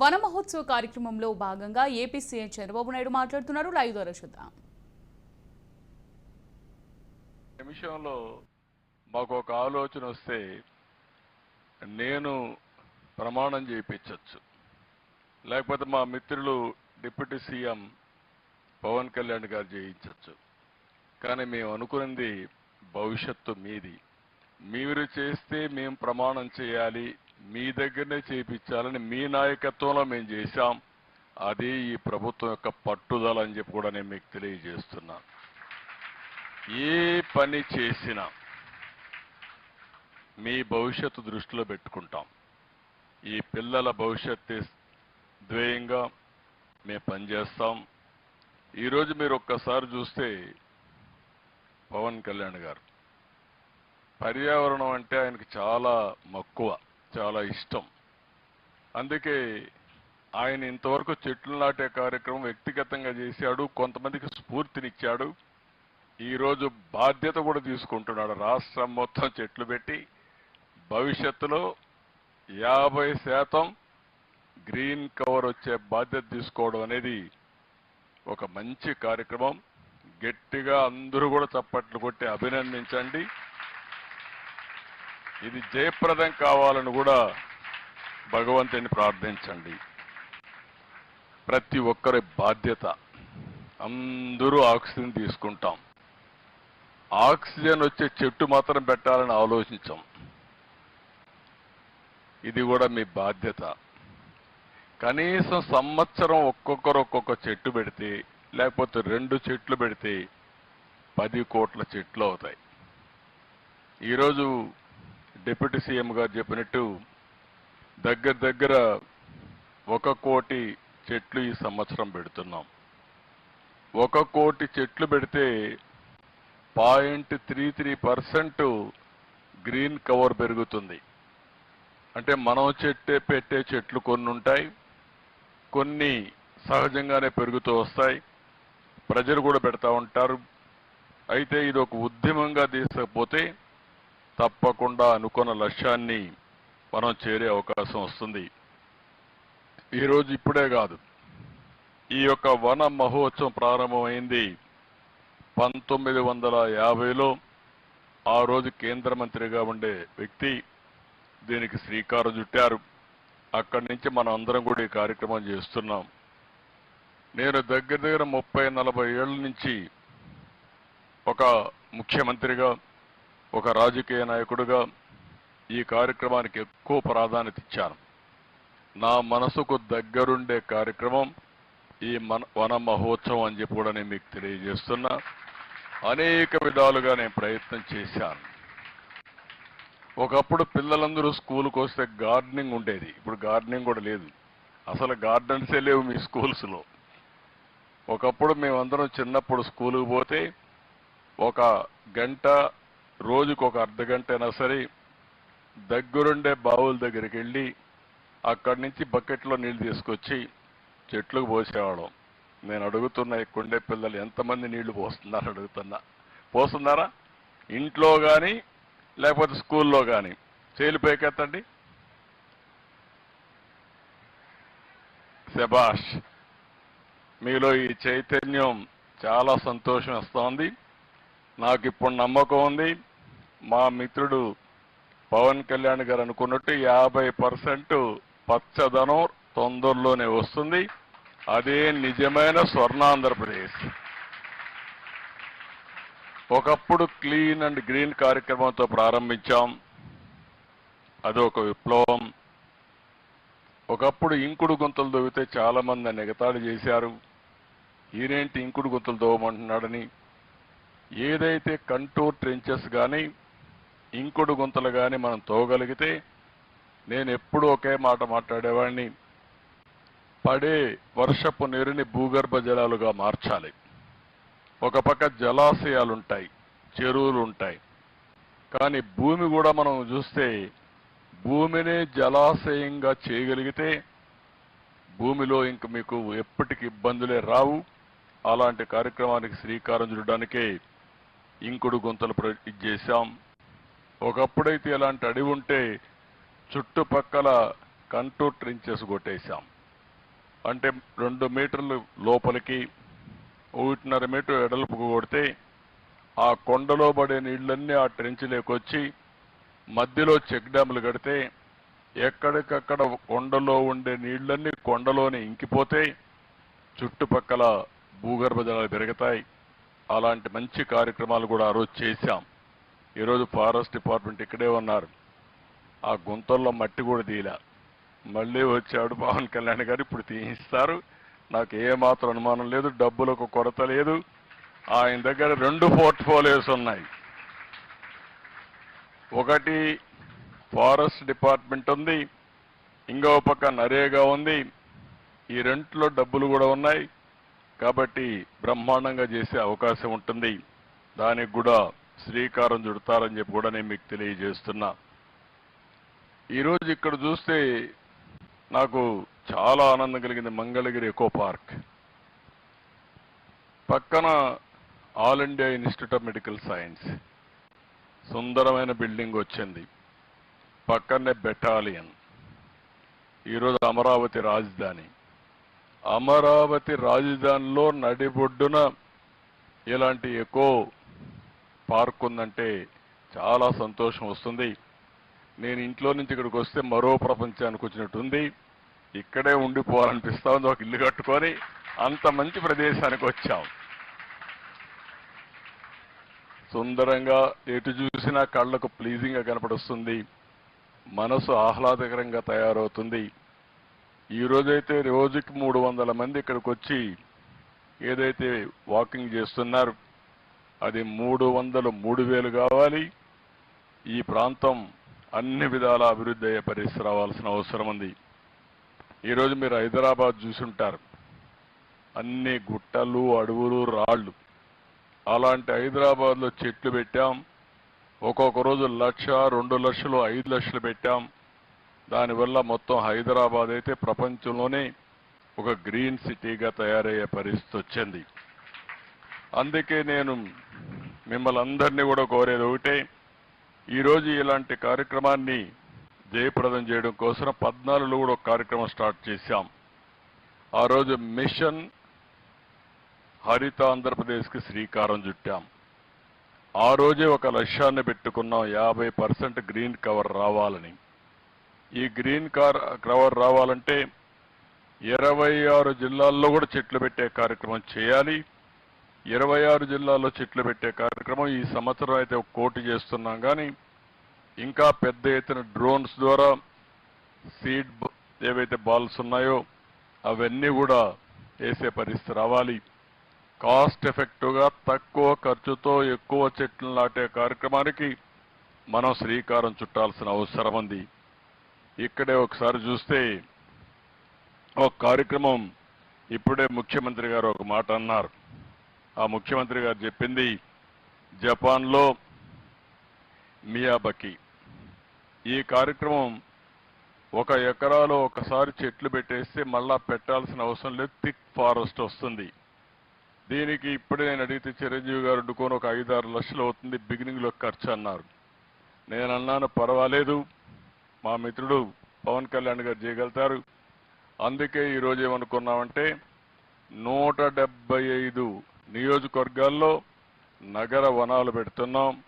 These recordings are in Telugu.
వన మహోత్సవ కార్యక్రమంలో భాగంగా ఏపీ సీఎం చంద్రబాబు నాయుడు మాట్లాడుతున్నారు. లైవ్ ద్వారా చూద్దాం. నిమిషంలో మాకు ఒక ఆలోచన వస్తే నేను ప్రమాణం చేయించవచ్చు. లేకపోతే మా మిత్రులు డిప్యూటీ సీఎం పవన్ కళ్యాణ్ గారు చేయించవచ్చు. కానీ మేము అనుకున్నది భవిష్యత్తు మీది. మీరు చేస్తే మేము ప్రమాణం చేయాలి మీ దగ్గరనే చేయించాలని మీ నాయకత్వంలో మేము చేశాం. అది ఈ ప్రభుత్వం యొక్క పట్టుదల అని చెప్పి కూడా నేను మీకు తెలియజేస్తున్నాను ఏ పని చేసినా మీ భవిష్యత్తు దృష్టిలో పెట్టుకుంటాం. ఈ పిల్లల భవిష్యత్తు ధ్యేయంగా మేము పనిచేస్తాం. ఈరోజు మీరు ఒక్కసారి చూస్తే పవన్ కళ్యాణ్ గారు. పర్యావరణం అంటే ఆయనకి చాలా మక్కువ. చాలా ఇష్టం. అందుకే ఆయన ఇంతవరకు చెట్లు నాటే కార్యక్రమం వ్యక్తిగతంగా చేశాడు కొంతమందికి స్ఫూర్తినిచ్చాడు. ఈరోజు బాధ్యత కూడా తీసుకుంటున్నాడు. రాష్ట్రం మొత్తం చెట్లు పెట్టి భవిష్యత్తులో యాభై శాతం గ్రీన్ కవర్ వచ్చే బాధ్యత తీసుకోవడం అనేది ఒక మంచి కార్యక్రమం. గట్టిగా అందరూ కూడా చప్పట్లు కొట్టి అభినందించండి. ఇది జయప్రదం కావాలని కూడా భగవంతుని ప్రార్థించండి. ప్రతి ఒక్కరి బాధ్యత. అందరూ ఆక్సిజన్ తీసుకుంటాం. ఆక్సిజన్ వచ్చే చెట్టు మాత్రం పెట్టాలని ఆలోచించాం. ఇది కూడా మీ బాధ్యత. కనీసం సంవత్సరం ఒక్కొక్కరు ఒక్కొక్క చెట్టు పెడితే లేకపోతే రెండు చెట్లు పెడితే పది కోట్ల చెట్లు అవుతాయి. ఈరోజు డిప్యూటీ సీఎం గారు చెప్పినట్టు దగ్గర దగ్గర ఒక కోటి చెట్లు ఈ సంవత్సరం పెడుతున్నాం. ఒక కోటి చెట్లు పెడితే point three three percent green cover పెరుగుతుంది. అంటే మనం చెట్టే పెట్టే చెట్లు కొన్ని ఉంటాయి కొన్ని సహజంగానే పెరుగుతూ వస్తాయి. ప్రజలు కూడా పెడతా ఉంటారు. అయితే ఇది ఒక ఉద్యమంగా తీసుకపోతే తప్పకుండా అనుకున్న లక్ష్యాన్ని మనం చేరే అవకాశం వస్తుంది. ఈరోజు ఇప్పుడే కాదు. ఈ యొక్క వన మహోత్సవం ప్రారంభమైంది పంతొమ్మిది వందల యాభైలో. ఆ రోజు కేంద్ర మంత్రిగా ఉండే వ్యక్తి దీనికి శ్రీకారం చుట్టారు. అక్కడి నుంచి మనం అందరం కూడా ఈ కార్యక్రమం చేస్తున్నాం. నేను దగ్గర దగ్గర ముప్పై నలభై ఏళ్ళ నుంచి ఒక ముఖ్యమంత్రిగా ఒక రాజకీయ నాయకుడిగా ఈ కార్యక్రమానికి ఎక్కువ ప్రాధాన్యత ఇచ్చాను. నా మనసుకు దగ్గరుండే కార్యక్రమం ఈ మన వన మహోత్సవం అని చెప్పి కూడా నేను మీకు తెలియజేస్తున్నా. అనేక విధాలుగా నేను ప్రయత్నం చేశాను. ఒకప్పుడు పిల్లలందరూ స్కూల్కి వస్తే గార్డెనింగ్ ఉండేది. ఇప్పుడు గార్డెనింగ్ కూడా లేదు. అసలు గార్డెన్సే లేవు మీ స్కూల్స్లో. ఒకప్పుడు మేమందరం చిన్నప్పుడు స్కూల్కి పోతే ఒక గంట రోజుకు ఒక అర్ధ గంట అయినా సరే దగ్గరుండే బావుల దగ్గరికి వెళ్ళి అక్కడి నుంచి బకెట్లో నీళ్ళు తీసుకొచ్చి చెట్లకు పోసేవాళ్ళం. నేను అడుగుతున్న కొండే పిల్లలు ఎంతమంది నీళ్ళు పోస్తున్నారు అడుగుతున్నా. పోస్తున్నారా? ఇంట్లో కానీ లేకపోతే స్కూల్లో కానీ చేలు పైకెత్తండి. శబాష్ మీలో ఈ చైతన్యం చాలా సంతోషం ఇస్తోంది నాకు ఇప్పుడు నమ్మకం ఉంది. మా మిత్రుడు పవన్ కళ్యాణ్ గారు అనుకున్నట్టు యాభై పర్సెంట్ పచ్చదనం తొందరలోనే వస్తుంది. అదే నిజమైన స్వర్ణాంధ్రప్రదేశ్. ఒకప్పుడు క్లీన్ అండ్ గ్రీన్ కార్యక్రమంతో ప్రారంభించాం. అది ఒక విప్లవం. ఒకప్పుడు ఇంకుడు గుంతలు దొవితే చాలా మంది ఎగతాళి చేశారు. ఈరేంటి ఇంకుడు గుంతలు దోవమంటున్నాడని. ఏదైతే కంటూర్ ట్రెంచెస్ కానీ ఇంకుడు గుంతలు కానీ మనం తోగలిగితే నేను ఎప్పుడూ ఒకే మాట మాట్లాడేవాడిని పడే వర్షపు నీరుని భూగర్భ జలాలుగా మార్చాలి. ఒక పక్క జలాశయాలు ఉంటాయి చెరువులు ఉంటాయి కానీ భూమి కూడా మనం చూస్తే భూమినే జలాశయంగా చేయగలిగితే భూమిలో ఇంక మీకు ఎప్పటికి ఇబ్బందులే రావు. అలాంటి కార్యక్రమానికి శ్రీకారం చూడడానికే ఇంకుడు గుంతలు ప్ర- ఇది చేశాం. ఒకప్పుడైతే ఇలాంటి అడవి ఉంటే చుట్టుపక్కల కంటూర్ ట్రించెస్ కొట్టేశాం. అంటే రెండు మీటర్లు లోపలికి ఒకటిన్నర మీటర్ ఎడల్పుకు కొడితే ఆ కొండలో పడే నీళ్ళన్నీ ఆ ట్రెంచ్లోకి వచ్చి మధ్యలో చెక్ డ్యాములు కడితే ఎక్కడికక్కడ కొండలో ఉండే నీళ్ళన్నీ కొండలోనే ఇంకిపోతే చుట్టుపక్కల భూగర్భ జలాలు పెరుగుతాయి. అలాంటి మంచి కార్యక్రమాలు కూడా ఆ రోజు చేశాం. ఈరోజు ఫారెస్ట్ డిపార్ట్మెంట్ ఇక్కడే ఉన్నారు. ఆ గుంతల్లో మట్టి కూడా తీయలే. మళ్ళీ వచ్చాడు పవన్ కళ్యాణ్ గారు ఇప్పుడు తీయిస్తారు. నాకు ఏమాత్రం అనుమానం లేదు డబ్బులకు కొరత లేదు. ఆయన దగ్గర రెండు పోర్ట్ఫోలియోస్ ఉన్నాయి. ఒకటి ఫారెస్ట్ డిపార్ట్మెంట్ ఉంది ఇంకో పక్క నరేగా ఉంది. ఈ రెంట్లో డబ్బులు కూడా ఉన్నాయి. కాబట్టి బ్రహ్మాండంగా చేసే అవకాశం ఉంటుంది. దానికి కూడా శ్రీకారం చుడతారని చెప్పి కూడా నేను మీకు తెలియజేస్తున్నా. ఈరోజు ఇక్కడ చూస్తే నాకు చాలా ఆనందం కలిగింది మంగళగిరి ఎకో పార్క్. పక్కన All India Institute of Medical Science. సుందరమైన బిల్డింగ్ వచ్చింది. పక్కనే బెటాలియన్. ఈరోజు అమరావతి రాజధాని. అమరావతి రాజధానిలో నడిబొడ్డున ఇలాంటి ఎకో పార్క్ ఉందంటే చాలా సంతోషం వస్తుంది. నేను ఇంట్లో నుంచి ఇక్కడికి వస్తే మరో ప్రపంచానికి వచ్చినట్టుంది ఇక్కడే ఉండిపోవాలనిపిస్తా ఉంది ఒక ఇల్లు కట్టుకొని అంత మంచి ప్రదేశానికి వచ్చాం. సుందరంగా ఎటు చూసినా కళ్ళకు ప్లీజింగ్గా కనపడుస్తుంది. మనసు ఆహ్లాదకరంగా తయారవుతుంది. ఈరోజైతే రోజుకి మూడు వందల మంది ఇక్కడికి వచ్చి ఏదైతే వాకింగ్ చేస్తున్నారు అది మూడు వందలు మూడు వేలు కావాలి. ఈ ప్రాంతం అన్ని విధాల అభివృద్ధి అయ్యే పరిస్థితి రావాల్సిన అవసరం ఉంది. ఈరోజు మీరు హైదరాబాద్ చూసుంటారు. అన్ని గుట్టలు అడవులు రాళ్ళు. అలాంటి హైదరాబాద్లో చెట్లు పెట్టాం. ఒక్కొక్క రోజు లక్ష రెండు లక్షలు ఐదు లక్షలు పెట్టాం. దానివల్ల మొత్తం హైదరాబాద్ అయితే ప్రపంచంలోనే ఒక గ్రీన్ సిటీగా తయారయ్యే పరిస్థితి వచ్చింది. అందుకే నేను మిమ్మల్ని అందరినీ కూడా కోరేది ఒకటే ఈరోజు ఇలాంటి కార్యక్రమాన్ని జయప్రదం చేయడం కోసం పద్నాలుగులో కూడా ఒక కార్యక్రమం స్టార్ట్ చేశాం. ఆ రోజు మిషన్ హరిత ఆంధ్రప్రదేశ్కి శ్రీకారం చుట్టాం. ఆ రోజే ఒక లక్ష్యాన్ని పెట్టుకున్నాం యాభై పర్సెంట్ గ్రీన్ కవర్ రావాలని. ఈ గ్రీన్ కార్ కవర్ రావాలంటే ఇరవై ఆరు జిల్లాల్లో కూడా చెట్లు పెట్టే కార్యక్రమం చేయాలి. ఇరవై ఆరు జిల్లాల్లో చెట్లు పెట్టే కార్యక్రమం ఈ సంవత్సరం అయితే ఒక కోటి చేస్తున్నాం. కానీ ఇంకా పెద్ద ఎత్తున డ్రోన్స్ ద్వారా సీడ్ ఏవైతే బాల్స్ ఉన్నాయో అవన్నీ కూడా వేసే పరిస్థితి రావాలి. కాస్ట్ ఎఫెక్టివ్గా తక్కువ ఖర్చుతో ఎక్కువ చెట్లు నాటే కార్యక్రమానికి మనం శ్రీకారం చుట్టాల్సిన అవసరం ఉంది. ఇక్కడే ఒకసారి చూస్తే ఒక కార్యక్రమం ఇప్పుడే ముఖ్యమంత్రి గారు ఒక మాట అన్నారు. ఆ ముఖ్యమంత్రి గారు చెప్పింది జపాన్లో మియాబకి. ఈ కార్యక్రమం ఒక ఎకరాలో ఒకసారి చెట్లు పెట్టేస్తే మళ్ళా పెట్టాల్సిన అవసరం లేదు థిక్ ఫారెస్ట్ వస్తుంది. దీనికి ఇప్పుడే నేను అడిగితే చిరంజీవి గారు వండుకొని ఒక ఐదు ఆరు లక్షలు అవుతుంది బిగినింగ్లో ఖర్చు అన్నారు. నేను అన్నాను పర్వాలేదు మా మిత్రుడు పవన్ కళ్యాణ్ గారు చేయగలుగుతారు. అందుకే ఈరోజు ఏమనుకున్నామంటే నూట డెబ్బై ఐదు నియోజకవర్గాల్లో నగర వనాలు పెడుతున్నాం.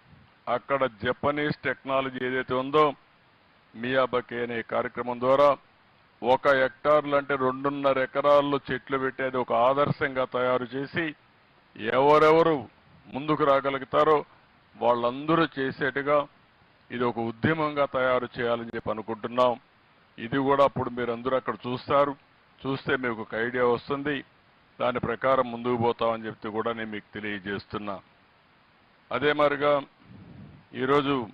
అక్కడ జపనీస్ టెక్నాలజీ ఏదైతే ఉందో మియాబకే అనే కార్యక్రమం ద్వారా ఒక హెక్టార్లు అంటే రెండున్నర ఎకరాల్లో చెట్లు పెట్టేది ఒక ఆదర్శంగా తయారు చేసి ఎవరెవరు ముందుకు రాగలుగుతారో వాళ్ళందరూ చేసేట్టుగా ఇది ఒక ఉద్యమంగా తయారు చేయాలని చెప్పి అనుకుంటున్నాం. ఇది కూడా అప్పుడు మీరందరూ అక్కడ చూస్తారు. చూస్తే మీకు ఒక ఐడియా వస్తుంది. దాని ప్రకారం ముందుకు పోతామని చెప్తే కూడా నేను మీకు తెలియజేస్తున్నా. అదే మరిగా ఈరోజు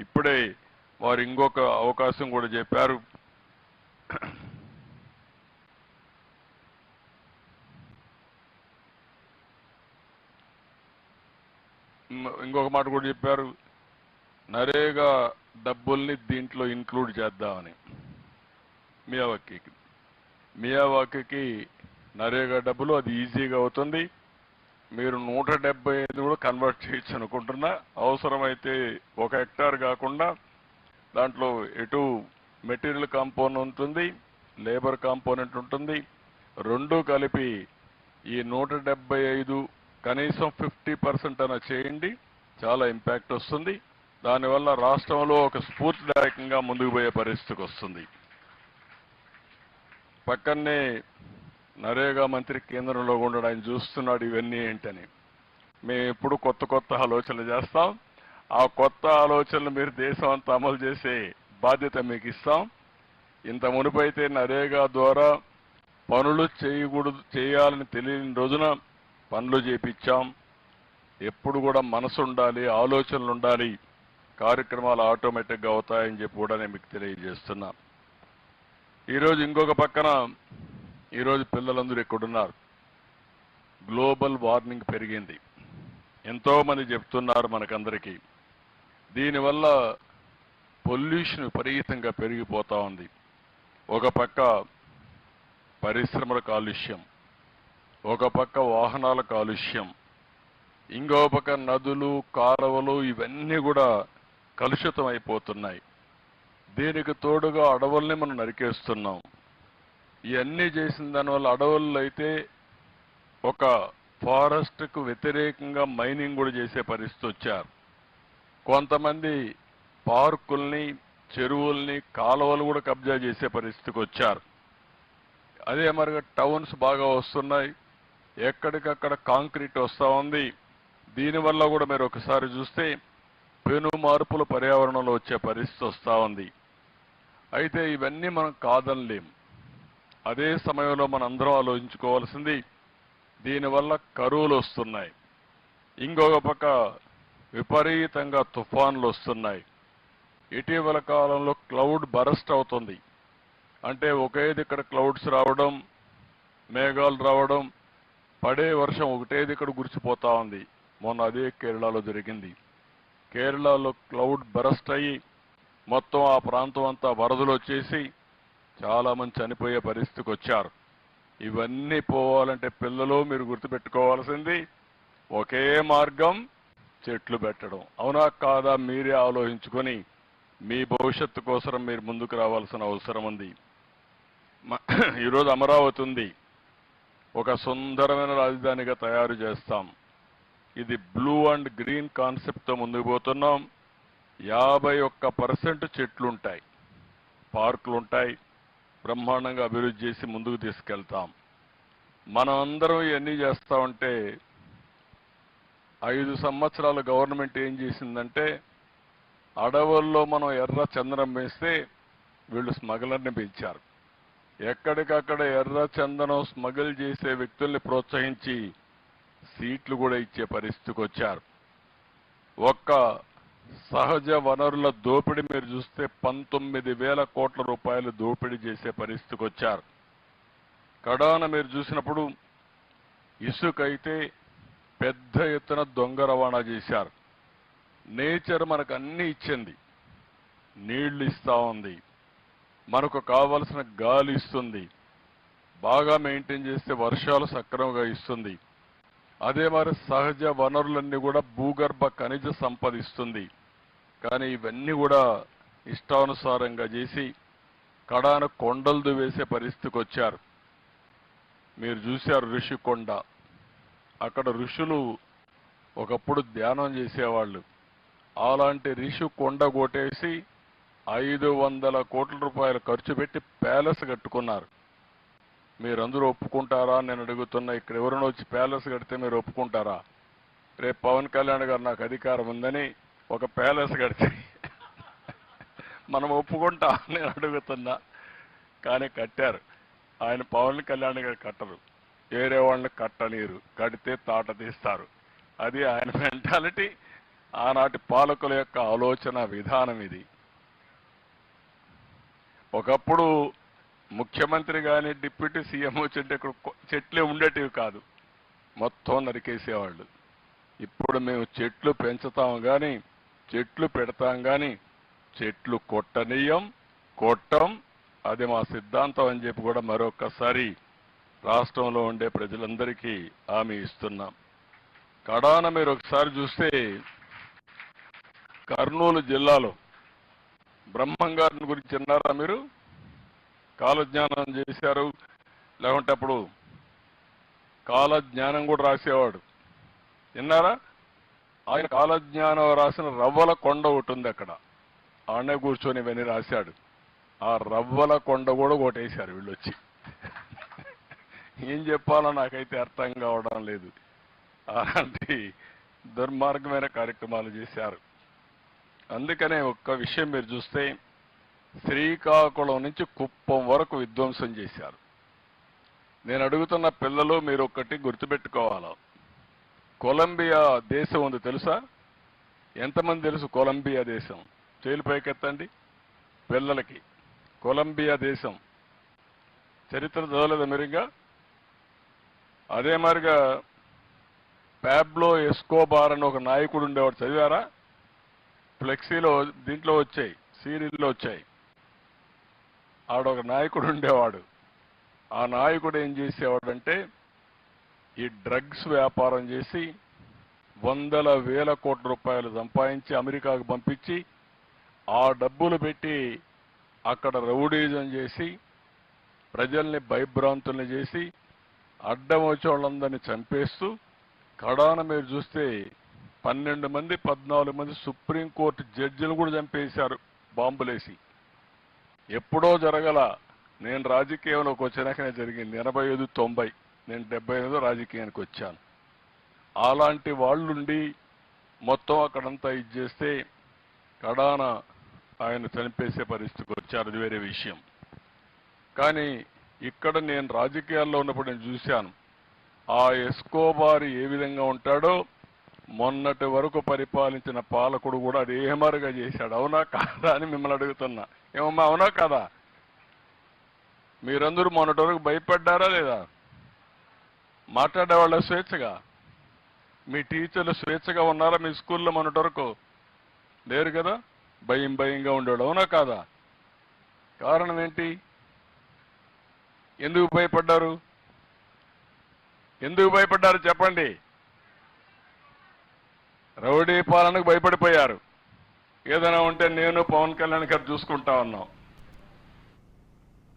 ఇప్పుడే వారు ఇంకొక అవకాశం కూడా చెప్పారు. ఇంకొక మాట కూడా చెప్పారు. నరేగా డబ్బుల్ని దీంట్లో ఇంక్లూడ్ చేద్దామని. మీ అవకీకి మియావాకి నరేగా డబ్బులు అది ఈజీగా అవుతుంది. మీరు నూట డెబ్బై ఐదు కూడా కన్వర్ట్ చేయొచ్చు అనుకుంటున్నా. అవసరమైతే ఒక హెక్టార్ కాకుండా దాంట్లో ఎటు మెటీరియల్ కాంపోనెంట్ ఉంటుంది లేబర్ కాంపోనెంట్ ఉంటుంది. రెండు కలిపి ఈ నూట డెబ్బై ఐదు కనీసం ఫిఫ్టీ పర్సెంట్ అన్న చేయండి. చాలా ఇంపాక్ట్ వస్తుంది. దానివల్ల రాష్ట్రంలో ఒక స్ఫూర్తిదాయకంగా ముందుకు పోయే పరిస్థితికి వస్తుంది. పక్కనే నరేగా మంత్రి కేంద్రంలో ఉండడం ఆయన చూస్తున్నాడు ఇవన్నీ ఏంటని. మేము ఎప్పుడు కొత్త కొత్త ఆలోచనలు చేస్తాం. ఆ కొత్త ఆలోచనలు మీరు దేశం అంతా అమలు చేసే బాధ్యత మీకు ఇస్తాం. ఇంత మునుపైతే నరేగా ద్వారా పనులు చేయకూడదు చేయాలని తెలియని రోజున పనులు చేపించాం. ఎప్పుడు కూడా మనసు ఉండాలి ఆలోచనలు ఉండాలి కార్యక్రమాలు ఆటోమేటిక్గా అవుతాయని చెప్పి కూడా నేను మీకు తెలియజేస్తున్నాను ఈరోజు ఇంకొక పక్కన ఈరోజు పిల్లలందరూ ఎక్కడున్నారు గ్లోబల్ వార్మింగ్ పెరిగింది. ఎంతోమంది చెప్తున్నారు మనకందరికీ. దీనివల్ల పొల్యూషన్ విపరీతంగా పెరిగిపోతూ ఉంది. ఒక పక్క పరిశ్రమల కాలుష్యం ఒక పక్క వాహనాల కాలుష్యం ఇంకో పక్క నదులు కాలువలు ఇవన్నీ కూడా కలుషితం అయిపోతున్నాయి దీనికి తోడుగా అడవుల్ని మనం నరికేస్తున్నాం. ఇవన్నీ చేసిన దానివల్ల అడవుల్లో అయితే ఒక ఫారెస్ట్కు వ్యతిరేకంగా మైనింగ్ కూడా చేసే పరిస్థితి వచ్చారు. కొంతమంది పార్కుల్ని చెరువుల్ని కాలువలు కూడా కబ్జా చేసే పరిస్థితికి వచ్చారు. అదే మరిగా టౌన్స్ బాగా వస్తున్నాయి. ఎక్కడికక్కడ కాంక్రీట్ వస్తూ ఉంది. దీనివల్ల కూడా మీరు ఒకసారి చూస్తే పెను మార్పులు పర్యావరణంలో వచ్చే పరిస్థితి వస్తూ ఉంది. అయితే ఇవన్నీ మనం కాదనలేం అదే సమయంలో మనం అందరం ఆలోచించుకోవాల్సింది దీనివల్ల కరువులు వస్తున్నాయి. ఇంకొక పక్క విపరీతంగా తుఫాన్లు వస్తున్నాయి. ఇటీవల కాలంలో క్లౌడ్ బరస్ట్ అవుతుంది. అంటే ఒకే దిక్కడ క్లౌడ్స్ రావడం మేఘాలు రావడం పడే వర్షం ఒకటే దిక్కడ గురిసిపోతా ఉంది. మొన్న అదే కేరళలో జరిగింది. కేరళలో క్లౌడ్ బరస్ట్ అయ్యి మొత్తం ఆ ప్రాంతం అంతా వరదలు వచ్చేసి చాలా మంది చనిపోయే పరిస్థితికి వచ్చారు. ఇవన్నీ పోవాలంటే పిల్లలు మీరు గుర్తుపెట్టుకోవాల్సింది ఒకే మార్గం చెట్లు పెట్టడం. అవునా కాదా మీరే ఆలోచించుకొని మీ భవిష్యత్తు కోసం మీరు ముందుకు రావాల్సిన అవసరం ఉంది. ఈరోజు అమరావతి ఉంది. ఒక సుందరమైన రాజధానిగా తయారు చేస్తాం. ఇది బ్లూ అండ్ గ్రీన్ కాన్సెప్ట్తో ముందుకు పోతున్నాం. యాభై ఒక్క పర్సెంట్ చెట్లుంటాయి. పార్కులుంటాయి. బ్రహ్మాండంగా అభివృద్ధి చేసి ముందుకు తీసుకెళ్తాం. మనం అందరం ఇవన్నీ చేస్తామంటే ఐదు సంవత్సరాలు గవర్నమెంట్ ఏం చేసిందంటే అడవుల్లో మనం ఎర్ర చందనం వేస్తే వీళ్ళు స్మగ్లర్ని పెంచారు. ఎక్కడికక్కడ ఎర్ర చందనం స్మగిల్ చేసే వ్యక్తుల్ని ప్రోత్సహించి సీట్లు కూడా ఇచ్చే పరిస్థితికి వచ్చారు ఒక్క సహజ వనరుల దోపిడీ మీరు చూస్తే పంతొమ్మిది వేల కోట్ల రూపాయలు దోపిడీ చేసే పరిస్థితికి వచ్చారు. కడాన మీరు చూసినప్పుడు ఇసుక అయితే పెద్ద ఎత్తున దొంగ రవాణా చేశారు. నేచర్ మనకు అన్ని ఇచ్చింది. నీళ్ళు ఇస్తా ఉంది. మనకు కావలసిన గాలి ఇస్తుంది. బాగా మెయింటైన్ చేస్తే వర్షాలు సక్రమంగా ఇస్తుంది. అదే మరి సహజ వనరులన్నీ కూడా భూగర్భ ఖనిజ సంపద ఇస్తుంది. కానీ ఇవన్నీ కూడా ఇష్టానుసారంగా చేసి కడాన కొండలు దువేసే పరిస్థితికి వచ్చారు. మీరు చూశారు ఋషికొండ అక్కడ ఋషులు ఒకప్పుడు ధ్యానం చేసేవాళ్ళు. అలాంటి ఋషి కొండ కొట్టేసి ఐదు వందల కోట్ల రూపాయలు ఖర్చు పెట్టి ప్యాలెస్ కట్టుకున్నారు. మీరందరూ ఒప్పుకుంటారా? నేను అడుగుతున్నా ఇక్కడ ఎవరైనా వచ్చి ప్యాలెస్ కడితే మీరు ఒప్పుకుంటారా? రేపు పవన్ కళ్యాణ్ గారు నాకు అధికారం ఉందని ఒక ప్యాలెస్ కడితే మనం ఒప్పుకుంటా నేను అడుగుతున్నా. కానీ కట్టారు. ఆయన పవన్ కళ్యాణ్ గారు కట్టరు. వేరే వాళ్ళని కట్టనీరు. కడితే తాట తీస్తారు. అది ఆయన మెంటాలిటీ. ఆనాటి పాలకుల యొక్క ఆలోచన విధానం ఇది. ఒకప్పుడు ముఖ్యమంత్రి కానీ డిప్యూటీ సీఎం వచ్చింటే ఇక్కడ చెట్లే ఉండేటివి కాదు. మొత్తం నరికేసేవాళ్ళు. ఇప్పుడు మేము చెట్లు పెంచుతాము కానీ చెట్లు పెడతాం కానీ చెట్లు కొట్టనీయం కొట్టం. అది మా సిద్ధాంతం అని చెప్పి కూడా మరొక్కసారి రాష్ట్రంలో ఉండే ప్రజలందరికీ హామీ ఇస్తున్నాం. కడాన మీరు ఒకసారి చూస్తే కర్నూలు జిల్లాలో బ్రహ్మంగారిని గురించి విన్నారా మీరు? కాలజ్ఞానం చేశారు. లేకుంటే అప్పుడు కాలజ్ఞానం కూడా రాసేవాడు. విన్నారా? ఆయన కాలజ్ఞానం రాసిన రవ్వల కొండ ఒకటి ఉంది అక్కడ. ఆడనే కూర్చొని ఇవన్నీ రాశాడు. ఆ రవ్వల కొండ కూడా కొట్టేశారు వీళ్ళు వచ్చి ఏం చెప్పాలో నాకైతే అర్థం కావడం లేదు. అలాంటి దుర్మార్గమైన కార్యక్రమాలు చేశారు. అందుకనే ఒక్క విషయం మీరు చూస్తే శ్రీకాకుళం నుంచి కుప్పం వరకు విధ్వంసం చేశారు. నేను అడుగుతున్న పిల్లలు మీరు ఒక్కటి గుర్తుపెట్టుకోవాలా? కొలంబియా దేశం ఉంది తెలుసా? ఎంతమంది తెలుసు కొలంబియా దేశం? చేలు పైకెత్తండి. పిల్లలకి. కొలంబియా దేశం. చరిత్ర చదవలేదు మెరుగ్గా అదే మరిగా ప్యాబ్లో ఎస్కోబార్ అని ఒక నాయకుడు ఉండేవాడు చదివారా? ఫ్లెక్సీలో దీంట్లో వచ్చాయి సీరియల్లో వచ్చాయి. ఆడొక నాయకుడు ఉండేవాడు. ఆ నాయకుడు ఏం చేసేవాడంటే ఈ డ్రగ్స్ వ్యాపారం చేసి వందల వేల కోట్ల రూపాయలు సంపాదించి అమెరికాకు పంపించి ఆ డబ్బులు పెట్టి అక్కడ రౌడీజం చేసి ప్రజల్ని భయభ్రాంతుల్ని చేసి అడ్డం వచ్చేవాళ్ళందరినీ చంపేస్తూ కడాన మీరు చూస్తే పన్నెండు మంది పద్నాలుగు మంది సుప్రీంకోర్టు జడ్జిలు కూడా చంపేశారు బాంబులేసి. ఎప్పుడో జరగల నేను రాజకీయంలోకి వచ్చినాకనే జరిగింది ఎనభై ఐదు తొంభై. నేను డెబ్బై ఐదు రాజకీయానికి వచ్చాను. అలాంటి వాళ్ళుండి మొత్తం అక్కడంతా ఇది చేస్తే కడాన ఆయన చనిపేసే పరిస్థితికి వచ్చారు. అది వేరే విషయం. కానీ ఇక్కడ నేను రాజకీయాల్లో ఉన్నప్పుడు నేను చూశాను. ఆ ఎస్కోబారి ఏ విధంగా ఉంటాడో మొన్నటి వరకు పరిపాలించిన పాలకుడు కూడా అది ఏమరుగా చేశాడు. అవునా కాదా అని మిమ్మల్ని అడుగుతున్నా. ఏమమ్మా అవునా కాదా? మీరందరూ మొన్నటి వరకు భయపడ్డారా లేదా? మాట్లాడేవాళ్ళ స్వేచ్ఛగా? మీ టీచర్లు స్వేచ్ఛగా ఉన్నారా? మీ స్కూల్లో మొన్నటి వరకు? లేరు కదా? భయం భయంగా ఉండేవాడు అవునా కాదా? కారణం ఏంటి? ఎందుకు భయపడ్డారు? ఎందుకు భయపడ్డారు చెప్పండి. రౌడీ పాలనకు భయపడిపోయారు. ఏదైనా ఉంటే నేను పవన్ కళ్యాణ్ గారు చూసుకుంటా ఉన్నాం.